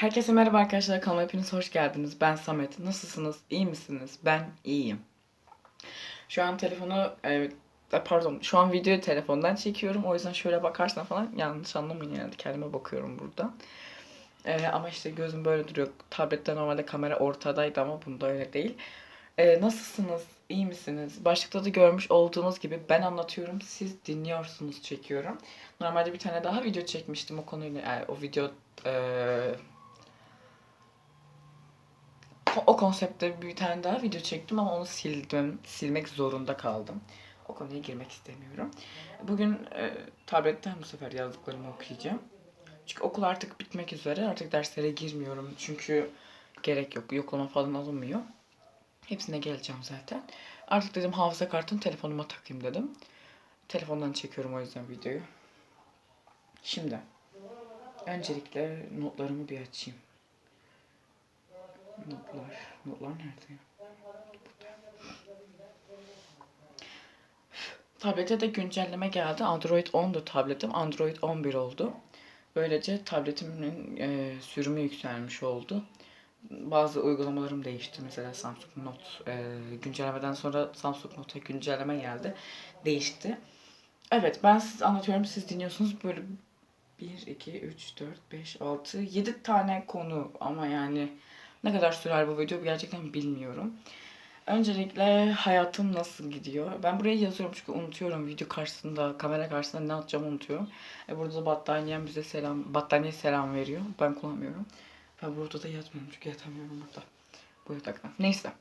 Herkese merhaba arkadaşlar. Kanalıma hepiniz hoş geldiniz. Ben Samet. Nasılsınız? İyi misiniz? Ben iyiyim. Şu an telefonu e, pardon şu an videoyu telefondan çekiyorum. O yüzden şöyle bakarsan falan yanlış anlamayın yani kendime bakıyorum burada. E, ama işte gözüm böyle duruyor. Tablette normalde kamera ortadaydı ama bunda öyle değil. E, nasılsınız? İyi misiniz? Başlıkta da görmüş olduğunuz gibi ben anlatıyorum, siz dinliyorsunuz çekiyorum. Normalde bir tane daha video çekmiştim o konuyla. Yani o video e, o- konseptte bir tane daha video çektim ama onu sildim, silmek zorunda kaldım. O konuya girmek istemiyorum. Bugün e, tabletten bu sefer yazdıklarımı okuyacağım. Çünkü okul artık bitmek üzere. Artık derslere girmiyorum. Çünkü gerek yok. Yoklama falan alınmıyor. Hepsine geleceğim zaten. Artık dedim hafıza kartını telefonuma takayım dedim. Telefondan çekiyorum o yüzden videoyu. Şimdi öncelikle notlarımı bir açayım. Notlar. Notlar nerede ya? Tablete de güncelleme geldi. Android 10'du tabletim. Android 11 oldu. Böylece tabletimin e, sürümü yükselmiş oldu. Bazı uygulamalarım değişti. Mesela Samsung Note e, güncellemeden sonra Samsung Note'a güncelleme geldi. Değişti. Evet ben siz anlatıyorum siz dinliyorsunuz. Böyle 1, 2, 3, 4, 5, 6, 7 tane konu ama yani ne kadar sürer bu video gerçekten bilmiyorum. Öncelikle hayatım nasıl gidiyor? Ben buraya yazıyorum çünkü unutuyorum video karşısında, kamera karşısında ne atacağımı unutuyorum. E burada da battaniyem bize selam, battaniye selam veriyor. Ben kullanmıyorum. Ben burada da yatmıyorum çünkü yatamıyorum burada. Bu yatakta. Neyse.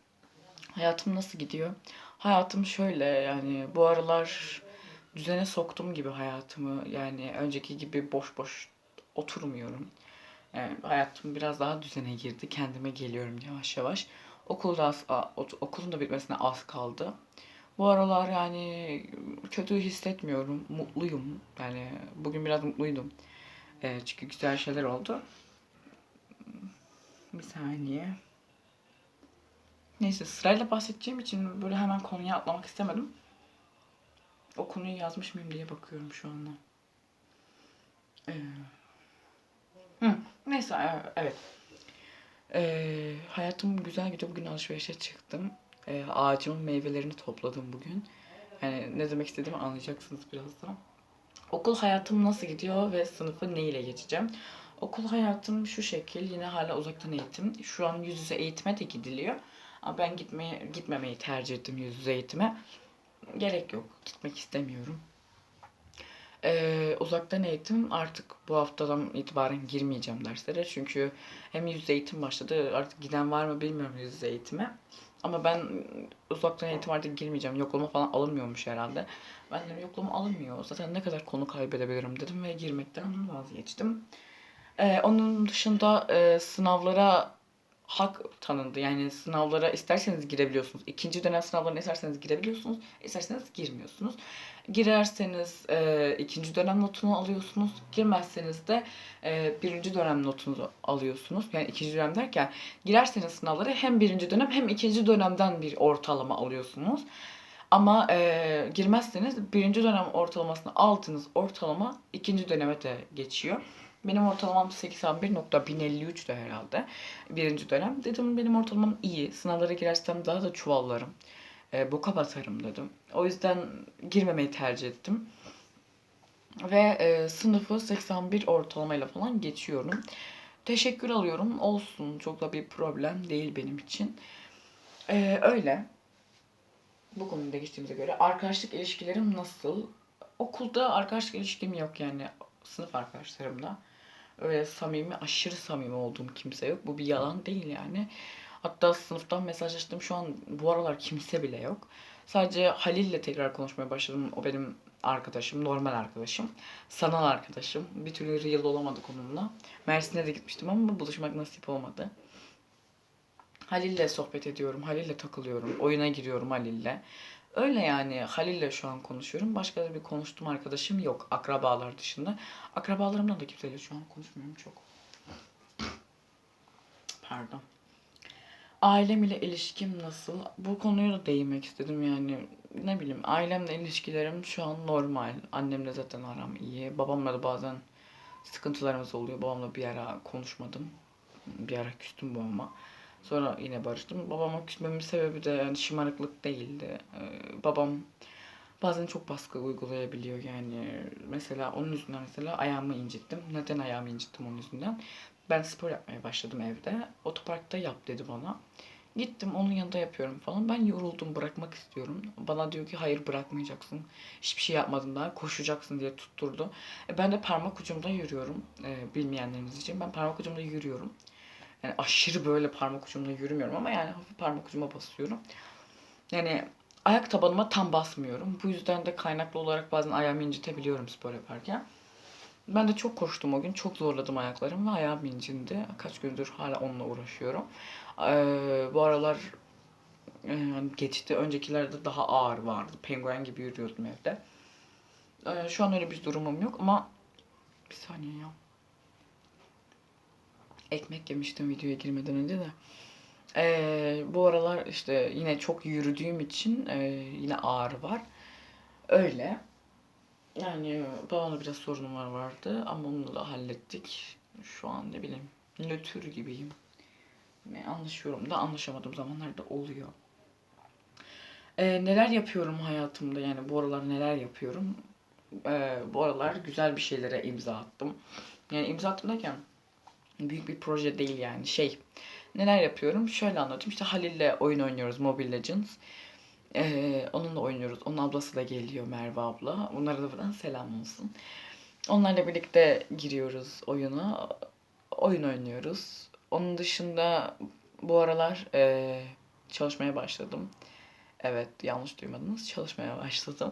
Hayatım nasıl gidiyor? Hayatım şöyle yani bu aralar düzene soktum gibi hayatımı. Yani önceki gibi boş boş oturmuyorum. Yani hayatım biraz daha düzene girdi. Kendime geliyorum yavaş yavaş. Okulda az, okulun da bitmesine az kaldı. Bu aralar yani kötü hissetmiyorum. Mutluyum. Yani bugün biraz mutluydum. Ee, çünkü güzel şeyler oldu. Bir saniye. Neyse sırayla bahsedeceğim için böyle hemen konuya atlamak istemedim. O konuyu yazmış mıyım diye bakıyorum şu anda. Ee, hı, neyse e- evet. Ee, hayatım güzel gidiyor. Bugün alışverişe çıktım. Ee, ağacımın meyvelerini topladım bugün. Yani ne demek istediğimi anlayacaksınız birazdan. Okul hayatım nasıl gidiyor ve sınıfı ne ile geçeceğim? Okul hayatım şu şekil. Yine hala uzaktan eğitim. Şu an yüz yüze eğitime de gidiliyor. Ama ben gitmeye, gitmemeyi tercih ettim yüz yüze eğitime. Gerek yok. Gitmek istemiyorum. Ee, uzaktan eğitim artık bu haftadan itibaren girmeyeceğim derslere. Çünkü hem yüz eğitim başladı. Artık giden var mı bilmiyorum yüz eğitime. Ama ben uzaktan eğitim artık girmeyeceğim. Yoklama falan alınmıyormuş herhalde. Ben de yoklama alınmıyor. Zaten ne kadar konu kaybedebilirim dedim ve girmekten vazgeçtim. Ee, onun dışında e, sınavlara hak tanındı. Yani sınavlara isterseniz girebiliyorsunuz. İkinci dönem sınavlarına isterseniz girebiliyorsunuz. isterseniz girmiyorsunuz. Girerseniz e, ikinci dönem notunu alıyorsunuz. Girmezseniz de e, birinci dönem notunu alıyorsunuz. Yani ikinci dönem derken girerseniz sınavlara hem birinci dönem hem ikinci dönemden bir ortalama alıyorsunuz. Ama e, girmezseniz birinci dönem ortalamasını aldığınız ortalama ikinci döneme de geçiyor. Benim ortalamam 81.1053 de herhalde. Birinci dönem. Dedim benim ortalamam iyi. Sınavlara girersem daha da çuvallarım. E, boka batarım dedim. O yüzden girmemeyi tercih ettim. Ve e, sınıfı 81 ortalamayla falan geçiyorum. Teşekkür alıyorum. Olsun. Çok da bir problem değil benim için. E, öyle. Bu konuda geçtiğimize göre arkadaşlık ilişkilerim nasıl? Okulda arkadaşlık ilişkim yok yani sınıf arkadaşlarımla. Öyle samimi, aşırı samimi olduğum kimse yok. Bu bir yalan değil yani. Hatta sınıftan mesajlaştım şu an bu aralar kimse bile yok. Sadece Halil'le tekrar konuşmaya başladım. O benim arkadaşım, normal arkadaşım. Sanal arkadaşım. Bir türlü real olamadık onunla. Mersin'e de gitmiştim ama buluşmak nasip olmadı. Halil'le sohbet ediyorum. Halil'le takılıyorum. Oyuna giriyorum Halil'le. Öyle yani Halil'le şu an konuşuyorum. Başka da bir konuştuğum arkadaşım yok. Akrabalar dışında. Akrabalarımla da kimseyle şu an konuşmuyorum çok. Pardon. Ailem ile ilişkim nasıl? Bu konuya da değinmek istedim yani. Ne bileyim ailemle ilişkilerim şu an normal. Annemle zaten aram iyi. Babamla da bazen sıkıntılarımız oluyor. Babamla bir ara konuşmadım. Bir ara küstüm babama. Sonra yine barıştım. Babama küsmemin sebebi de yani şımarıklık değildi. Ee, babam bazen çok baskı uygulayabiliyor yani. Mesela onun yüzünden mesela ayağımı incittim. Neden ayağımı incittim onun yüzünden? Ben spor yapmaya başladım evde. Otoparkta yap dedi bana. Gittim onun yanında yapıyorum falan. Ben yoruldum bırakmak istiyorum. Bana diyor ki hayır bırakmayacaksın. Hiçbir şey yapmadın daha koşacaksın diye tutturdu. E, ben de parmak ucumda yürüyorum. E, bilmeyenleriniz için. Ben parmak ucumda yürüyorum. Yani aşırı böyle parmak ucumda yürümüyorum ama yani hafif parmak ucuma basıyorum. Yani ayak tabanıma tam basmıyorum. Bu yüzden de kaynaklı olarak bazen ayağımı incitebiliyorum spor yaparken. Ben de çok koştum o gün. Çok zorladım ayaklarımı ve ayağım incindi. Kaç gündür hala onunla uğraşıyorum. Ee, bu aralar e, geçti. Öncekilerde daha ağır vardı. Penguen gibi yürüyordum evde. Ee, şu an öyle bir durumum yok ama bir saniye ya. Ekmek yemiştim videoya girmeden önce de. Ee, bu aralar işte yine çok yürüdüğüm için e, yine ağrı var. Öyle. Yani babamla biraz sorunlar vardı ama onu da hallettik. Şu an ne bileyim nötr gibiyim. Yani anlaşıyorum da anlaşamadığım zamanlar da oluyor. Ee, neler yapıyorum hayatımda yani bu aralar neler yapıyorum? Ee, bu aralar güzel bir şeylere imza attım. Yani imza attım derken büyük bir proje değil yani şey. Neler yapıyorum? Şöyle anlatayım. İşte Halil'le oyun oynuyoruz Mobile Legends. Ee, onunla oynuyoruz. Onun ablası da geliyor Merve abla. Onlara da buradan selam olsun. Onlarla birlikte giriyoruz oyuna. Oyun oynuyoruz. Onun dışında bu aralar e, çalışmaya başladım. Evet yanlış duymadınız. Çalışmaya başladım.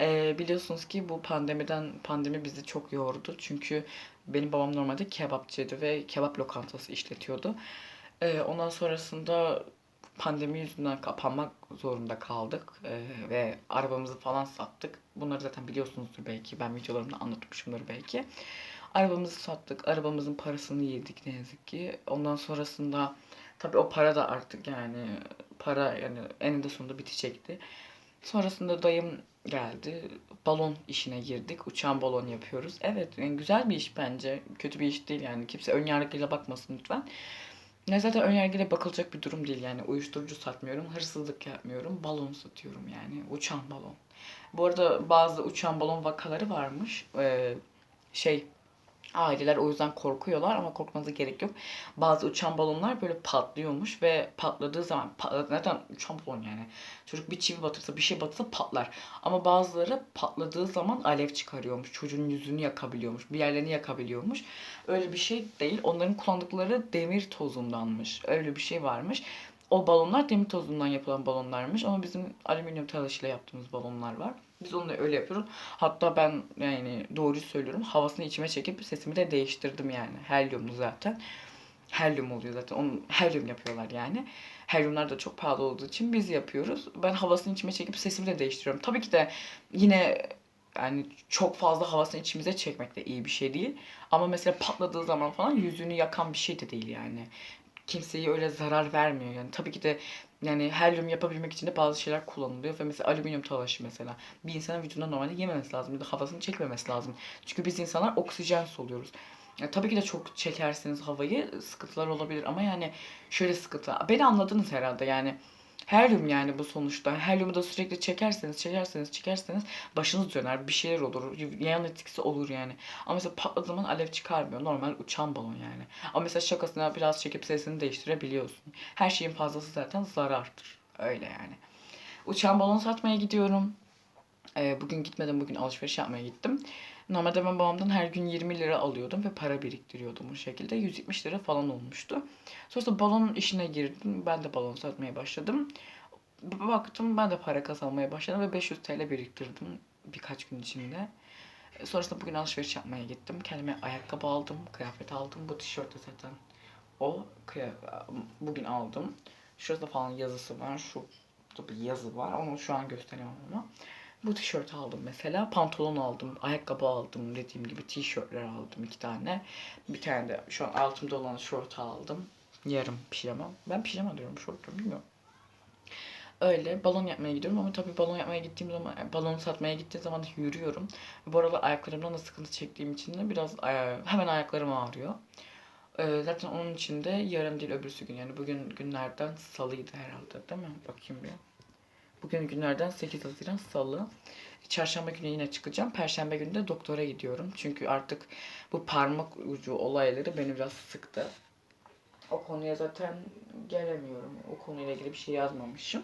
E, biliyorsunuz ki bu pandemiden pandemi bizi çok yordu. Çünkü benim babam normalde kebapçıydı ve kebap lokantası işletiyordu. E, ondan sonrasında pandemi yüzünden kapanmak zorunda kaldık Ee, ve arabamızı falan sattık. Bunları zaten biliyorsunuzdur belki. Ben videolarımda anlatmışımdır belki. Arabamızı sattık. Arabamızın parasını yedik ne yazık ki. Ondan sonrasında tabii o para da artık yani para yani eninde sonunda bitecekti. Sonrasında dayım geldi. Balon işine girdik. Uçan balon yapıyoruz. Evet yani güzel bir iş bence. Kötü bir iş değil yani. Kimse ön yargıyla bakmasın lütfen. Ya zaten önyargıyla bakılacak bir durum değil yani. Uyuşturucu satmıyorum, hırsızlık yapmıyorum, balon satıyorum yani. Uçan balon. Bu arada bazı uçan balon vakaları varmış. Ee, şey Aileler o yüzden korkuyorlar ama korkmanıza gerek yok. Bazı uçan balonlar böyle patlıyormuş ve patladığı zaman neden uçan balon yani. Çocuk bir çivi batırsa bir şey batırsa patlar. Ama bazıları patladığı zaman alev çıkarıyormuş. Çocuğun yüzünü yakabiliyormuş. Bir yerlerini yakabiliyormuş. Öyle bir şey değil. Onların kullandıkları demir tozundanmış. Öyle bir şey varmış. O balonlar demir tozundan yapılan balonlarmış ama bizim alüminyum talaşıyla yaptığımız balonlar var. Biz onu da öyle yapıyoruz. Hatta ben yani doğru söylüyorum. Havasını içime çekip sesimi de değiştirdim yani. Helyumlu zaten. Helyum oluyor zaten. Onu helyum yapıyorlar yani. Helyumlar da çok pahalı olduğu için biz yapıyoruz. Ben havasını içime çekip sesimi de değiştiriyorum. Tabii ki de yine yani çok fazla havasını içimize çekmek de iyi bir şey değil. Ama mesela patladığı zaman falan yüzünü yakan bir şey de değil yani kimseye öyle zarar vermiyor yani. Tabii ki de yani helyum yapabilmek için de bazı şeyler kullanılıyor ve mesela alüminyum talaşı mesela bir insanın vücudunda normalde yememesi lazım ya da havasını çekmemesi lazım. Çünkü biz insanlar oksijen soluyoruz. Ya, tabii ki de çok çekerseniz havayı sıkıntılar olabilir ama yani şöyle sıkıntı. Beni anladınız herhalde yani Helyum yani bu sonuçta. Helyumu da sürekli çekerseniz, çekerseniz, çekerseniz başınız döner. Bir şeyler olur. Yan etkisi olur yani. Ama mesela patladığı zaman alev çıkarmıyor. Normal uçan balon yani. Ama mesela şakasına biraz çekip sesini değiştirebiliyorsun. Her şeyin fazlası zaten zarardır. Öyle yani. Uçan balon satmaya gidiyorum. Ee, bugün gitmedim. Bugün alışveriş yapmaya gittim. Normalde ben babamdan her gün 20 lira alıyordum ve para biriktiriyordum bu şekilde. 170 lira falan olmuştu. Sonrasında balon işine girdim. Ben de balon satmaya başladım. Baktım ben de para kazanmaya başladım ve 500 TL biriktirdim birkaç gün içinde. Sonrasında bugün alışveriş yapmaya gittim. Kendime ayakkabı aldım, kıyafet aldım. Bu tişört de zaten o bugün aldım. Şurada falan yazısı var. Şu bir yazı var. Onu şu an gösteremem ama. Bu tişört aldım mesela. Pantolon aldım. Ayakkabı aldım. Dediğim gibi tişörtler aldım iki tane. Bir tane de şu an altımda olan şort aldım. Yarım pijama. Ben pijama diyorum şort diyorum bilmiyorum. Öyle balon yapmaya gidiyorum ama tabii balon yapmaya gittiğim zaman balon satmaya gittiğim zaman yürüyorum. Bu aralar ayaklarımdan da sıkıntı çektiğim için de biraz hemen ayaklarım ağrıyor. Ee, zaten onun için de yarın değil öbürsü gün yani bugün günlerden salıydı herhalde değil mi? Bakayım bir. Bugün günlerden 8 Haziran Salı. Çarşamba günü yine çıkacağım. Perşembe günü de doktora gidiyorum. Çünkü artık bu parmak ucu olayları beni biraz sıktı. O konuya zaten gelemiyorum. O konuyla ilgili bir şey yazmamışım.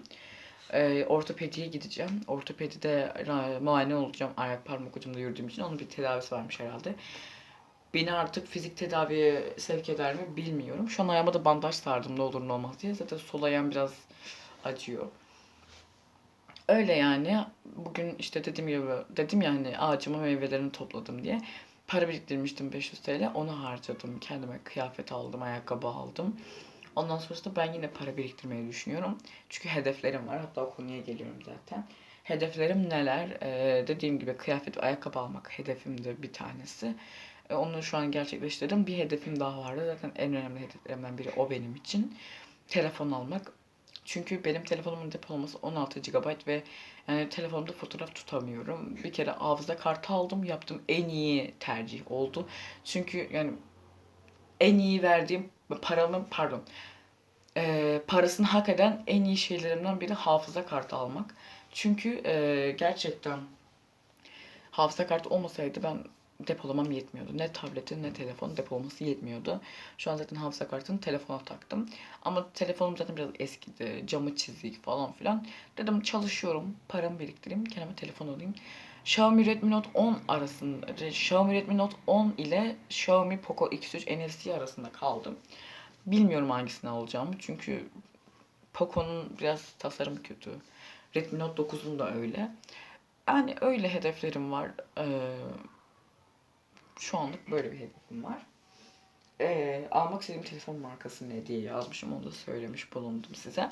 Ee, ortopediye gideceğim. Ortopedide muayene olacağım. Ayak parmak ucumda yürüdüğüm için. Onun bir tedavisi varmış herhalde. Beni artık fizik tedaviye sevk eder mi bilmiyorum. Şu an ayağıma da bandaj sardım ne olur ne olmaz diye. Zaten sol ayağım biraz acıyor. Öyle yani. Bugün işte dediğim gibi dedim ya hani ağacıma meyvelerini topladım diye. Para biriktirmiştim 500 TL. Onu harcadım. Kendime kıyafet aldım, ayakkabı aldım. Ondan sonrasında ben yine para biriktirmeyi düşünüyorum. Çünkü hedeflerim var. Hatta konuya geliyorum zaten. Hedeflerim neler? Ee, dediğim gibi kıyafet ve ayakkabı almak hedefimdi bir tanesi. Ee, onu şu an gerçekleştirdim. Bir hedefim daha vardı. Zaten en önemli hedeflerimden biri o benim için. Telefon almak. Çünkü benim telefonumun depolaması 16 GB ve yani telefonumda fotoğraf tutamıyorum. Bir kere hafıza kartı aldım. Yaptığım en iyi tercih oldu. Çünkü yani en iyi verdiğim paramın pardon e, parasını hak eden en iyi şeylerimden biri hafıza kartı almak. Çünkü e, gerçekten hafıza kartı olmasaydı ben depolamam yetmiyordu. Ne tableti ne telefon depolaması yetmiyordu. Şu an zaten hafıza kartını telefona taktım. Ama telefonum zaten biraz eskidi. Camı çizik falan filan. Dedim çalışıyorum. Paramı biriktireyim. Kendime telefon alayım. Xiaomi Redmi Note 10 arasında Xiaomi Redmi Note 10 ile Xiaomi Poco X3 NFC arasında kaldım. Bilmiyorum hangisini alacağımı çünkü Poco'nun biraz tasarımı kötü. Redmi Note 9'un da öyle. Yani öyle hedeflerim var. Ee, şu anlık böyle bir hedefim var. Ee, almak istediğim telefon markası ne diye yazmışım. Onu da söylemiş bulundum size.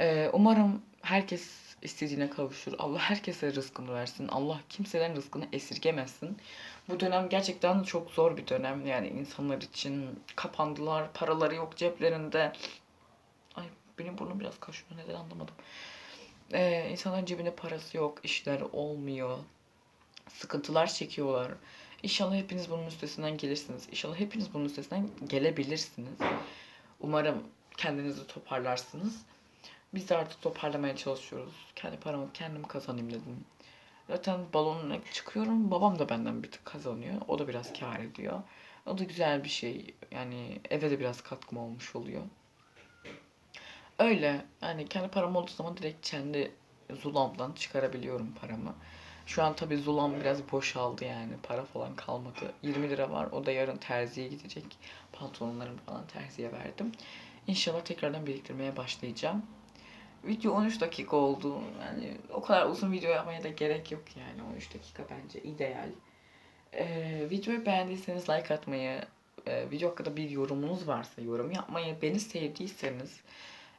Ee, umarım herkes istediğine kavuşur. Allah herkese rızkını versin. Allah kimseden rızkını esirgemesin. Bu dönem gerçekten çok zor bir dönem. Yani insanlar için kapandılar. Paraları yok ceplerinde. Ay benim burnum biraz kaşıyor. Neden anlamadım. Ee, insanların cebinde parası yok. işler olmuyor. Sıkıntılar çekiyorlar. İnşallah hepiniz bunun üstesinden gelirsiniz. İnşallah hepiniz bunun üstesinden gelebilirsiniz. Umarım kendinizi toparlarsınız. Biz de artık toparlamaya çalışıyoruz. Kendi paramı kendim kazanayım dedim. Zaten balonuna çıkıyorum. Babam da benden bir tık kazanıyor. O da biraz kâr ediyor. O da güzel bir şey. Yani eve de biraz katkım olmuş oluyor. Öyle. Yani kendi param olduğu zaman direkt kendi zulamdan çıkarabiliyorum paramı. Şu an tabii zulam biraz boşaldı yani. Para falan kalmadı. 20 lira var. O da yarın terziye gidecek. Pantolonlarımı falan terziye verdim. İnşallah tekrardan biriktirmeye başlayacağım. Video 13 dakika oldu. Yani o kadar uzun video yapmaya da gerek yok yani. 13 dakika bence ideal. Ee, videoyu beğendiyseniz like atmayı, e, video hakkında bir yorumunuz varsa yorum yapmayı, beni sevdiyseniz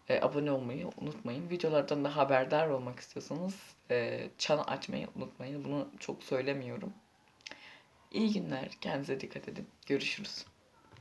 e, abone olmayı unutmayın. Videolardan da haberdar olmak istiyorsanız e, çanı açmayı unutmayın. Bunu çok söylemiyorum. İyi günler. Kendinize dikkat edin. Görüşürüz.